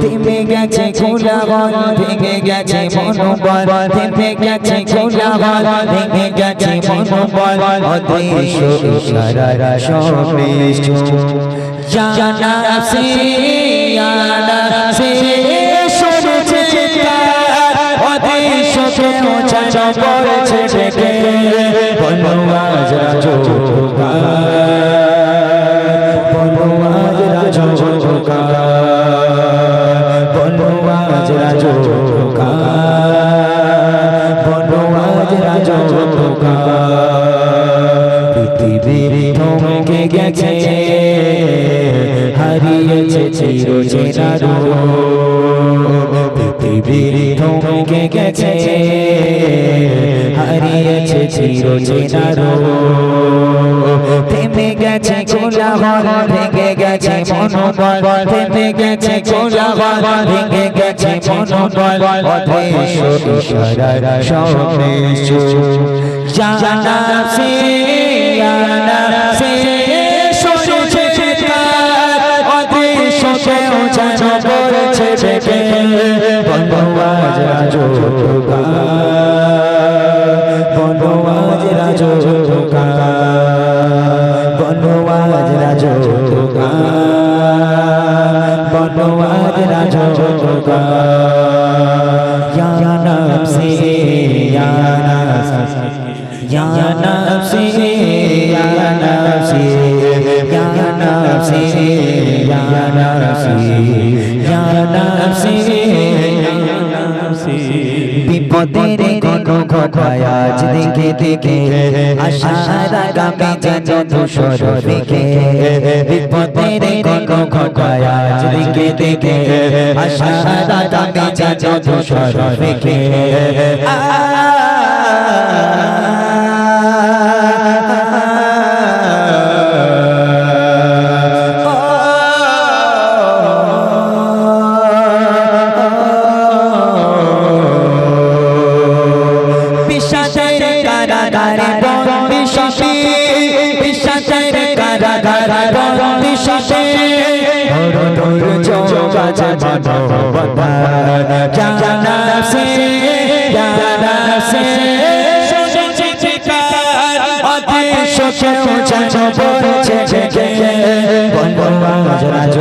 থেমে গেছে কোলাহল ভেঙে গেছে মনোবল, থেমে গেছে কোলাহল ভেঙে গেছে মনোবল, অদৃশ্য ইশারা সবে জানা সে আনা সে তার, অদৃশ্য কেউ যেন বলছে ডেকে। বলো গেছে হারিয়েছে চিরচেনারো। পৃথিবীর থমকে গেছে। হারিয়েছে চিরচেনারো। থেমে গেছে কোলাহল ভেঙে গেছে মনোবল। থেমে গেছে কোলাহল ভেঙে গেছে মনোবল। অদৃশ্য ইশারা সমেশ। জানা সে জানা থেকে বনবাজ রাজোগা বনবাজ রাজোগা বনবাজ রাজোগা বনবাজ রাজোগা বিপদের কোন ঘটায় আজ দেখে দেখে আশারা আগামী যেন ধূসর দেখে বিপদের কোন ঘটায় আজ দেখে দেখে আশারা আগামী যেন ধূসর দেখে বিষাদের ভগবান জানা সে জানা সে বনবাজ রাজ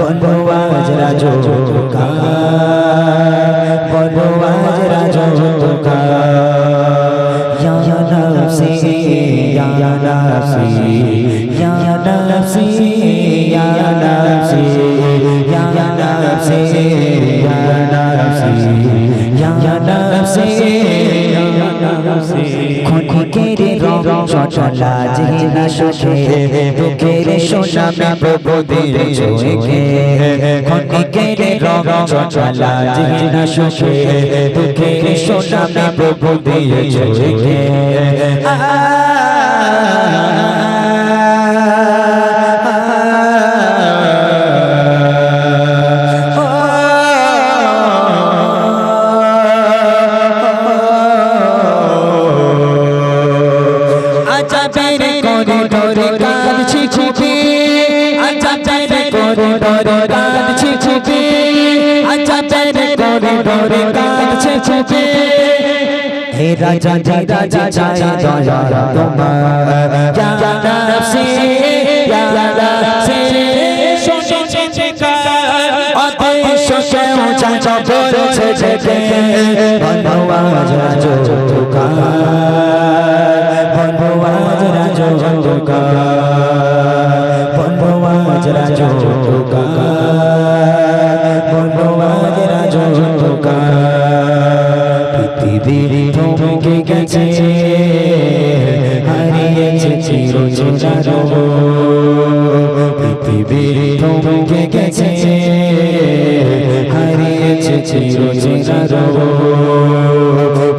বনবাজ রাজ সচলা জিহিনা সুখে দুঃখের সোনামে প্রভু দিল জয়কে খনিকের রঙ সচলা জিহিনা সুখে দুঃখের সোনামে প্রভু দিল জয়কে আ রাজা রাজা চাই দয়া তোমার যা নফসে যা নফসে শোনো চেকা অতিশ কেউ চাচা বলছে যেতে বন্ধু আওয়াজ রাজো দুকার বন্ধু আওয়াজ রাজো দুকার বন্ধু আওয়াজ রাজো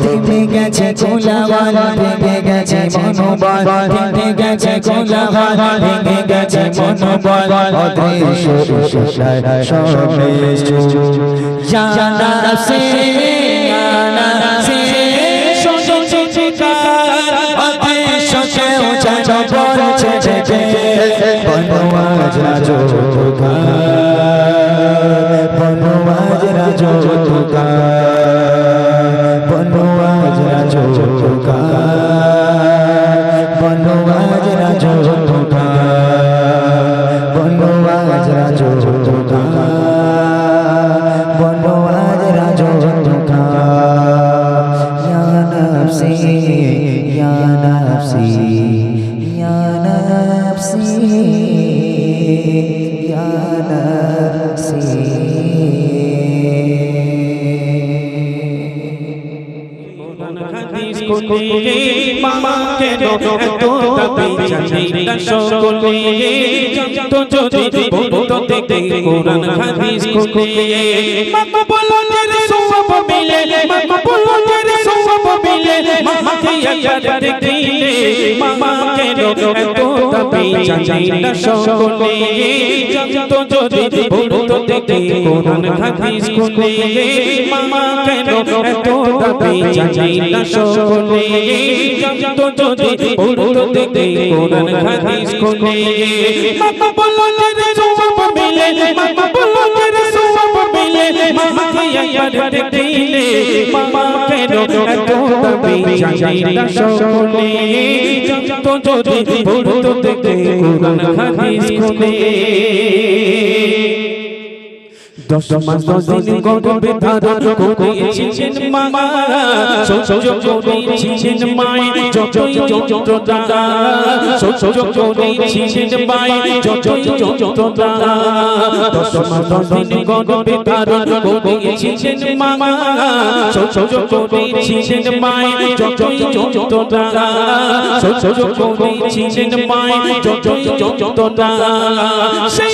থেমে গেছে কোলাহল ভেঙে গেছে মনোবল থেমে গেছে কোলাহল ভেঙে গেছে মনোবল অদৃশ্য জানা সে জানা সে শুনেছে চিৎকার সবল ছেড়ে বনমাজ রাজো জানি না সকলে যত যদি কোরআন হাদিস কোলে মাকো বলো সওয়াব মিলে মাকো বলো সওয়াব মিলে মামাকে একবার দেখিলে মামাকে এত দাবি জানি না সকলে? যত যদি বলতো দেখতে কোরআন হাদিস কোলে মামাকে এত দাবি জানি না সকলে? যত যদি বলতো দেখতে কোরআন হাদিস কোলে মামা বলো সওয়াব মিলে মামা যে সওয়াব মিলে মামাকে একবার দেখিলে মামা কেন এত দাবি জানি না সকলে যত যদি বলতো দেখতে কোরআন হাদিস কোলে দশ মাস, দশ দিন গর্ভে ধারণ করিয়েছিলেন মা। সহ্য করেছিলেন মায় যতই যন্ত্রণা সহ্য করেছিলেন মায় যতই যন্ত্রণা দশ মাস, দশ দিন গর্ভে ধারণ করিয়েছিলেন মা। সহ্য করেছিলেন মায় যতই যন্ত্রণা সহ্য করেছিলেন মায় যতই যন্ত্রণা সেই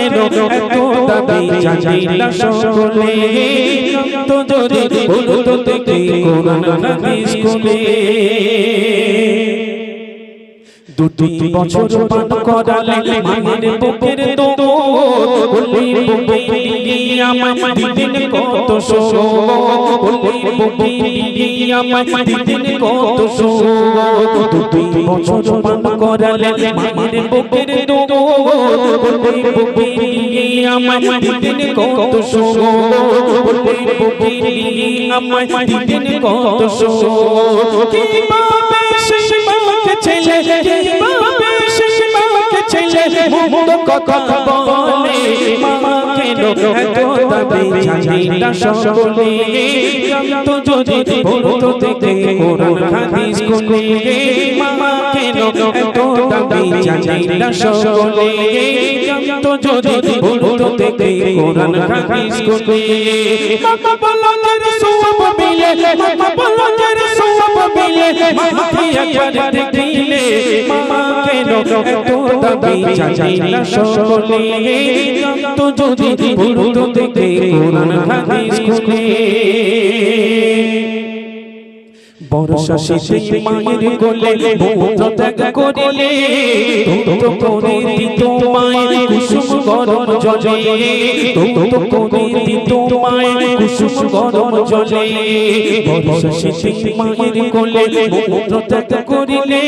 এত দাবি জানি না সকলে তো যদি বলতো দেখতে কোরআন হাদিস কোলে দুটি বছর পান করালে মায়ের বুকের তো বলি বুকে আমায় দিদিন কত সো বলি বুকে আমায় দিদিন কত সো দুটি বছর পান করালে মায়ের বুকের তো বলি বুকে আমায় দিদিন কত সো বলি বুকে আমায় দিদিন কত সো কি পাবে ছেলে কীভাবে শেষ মাকে ছেলে মুক্ত কথা বলে। মামা কেন এত জানি না সকলে তো যদি বলতো দেখতে কোরআন হাদিস কোলে মামা কেন এত জানি না সকলে তো যদি বলতো দেখতে কোরআন হাদিস কোলে মামা বলো। যে সওয়াব মিলে মামা বলো যে সওয়াব মিলে মামা কি একবার দেখিলে মামা কেন দাবি জানি না সকলে তো যদি বলতো দেখতে কোরআন হাদিস কোলে বর্ষা শেষে মায়ের কোলে ভূত ত্যাগ করিলে। তো গরম জলে তো করে দিত মায়ের কুসুম গরম জলে। মায়ের কোলে করিলে।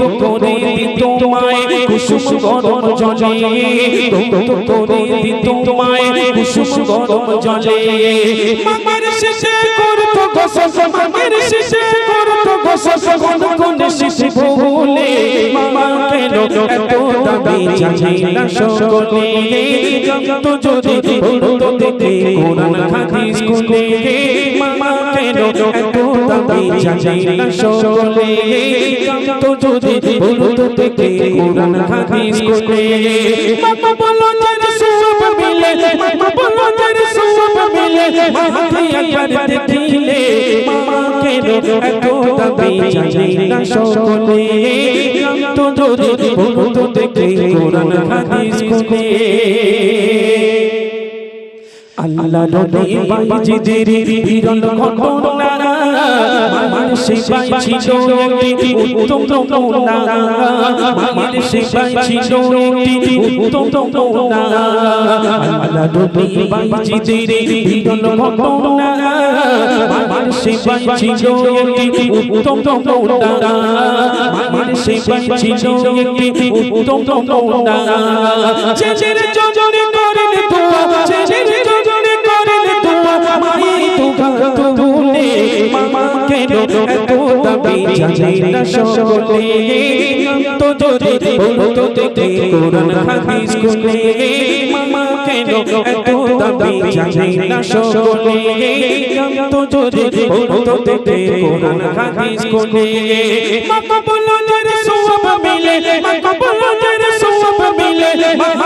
তো করে দিত মায়ের কুসুম গরম জলে। তো করে দিত মায়ের কুসুম গরম জলে। মামার শেষে করতো গোসল মামার শেষে করতো গোসল কোন কোন শিশু ভুলে মামা কেন এত জানি না সকলে তো যদি বলতো দেখতে কোরআন হাদিস কোলে মামা কেন এত দাবি জানি না সকলে তো যদি বলতো দেখতে কোরআন হাদিস কোলে মামা বলো যে মাকে একবার দেখিলে মামা এত দাবি জানি না সকলে। জানতো যদি বলতো দেখে কোরআন হাদিস খুলে। আল্লাহ নবী বাইজিদের বিরল ঘটনা মায়ের সেবাই ছিল একটি উত্তম নমুনা মায়ের সেবাই ছিল একটি উত্তম নমুনা আল্লাহ নবী বাইজিদের বিরল ঘটনা মায়ের সেবাই ছিল একটি উত্তম নমুনা মায়ের সেবাই ছিল একটি উত্তম নমুনা যে যে করেন দোয়া যে তুলে কেন এত দাবি জানি না সকলে তো যদি বলতো দেখে কোরআন হাদিস খুলে কেন এত দাবি জানি না সকলে তো মিলে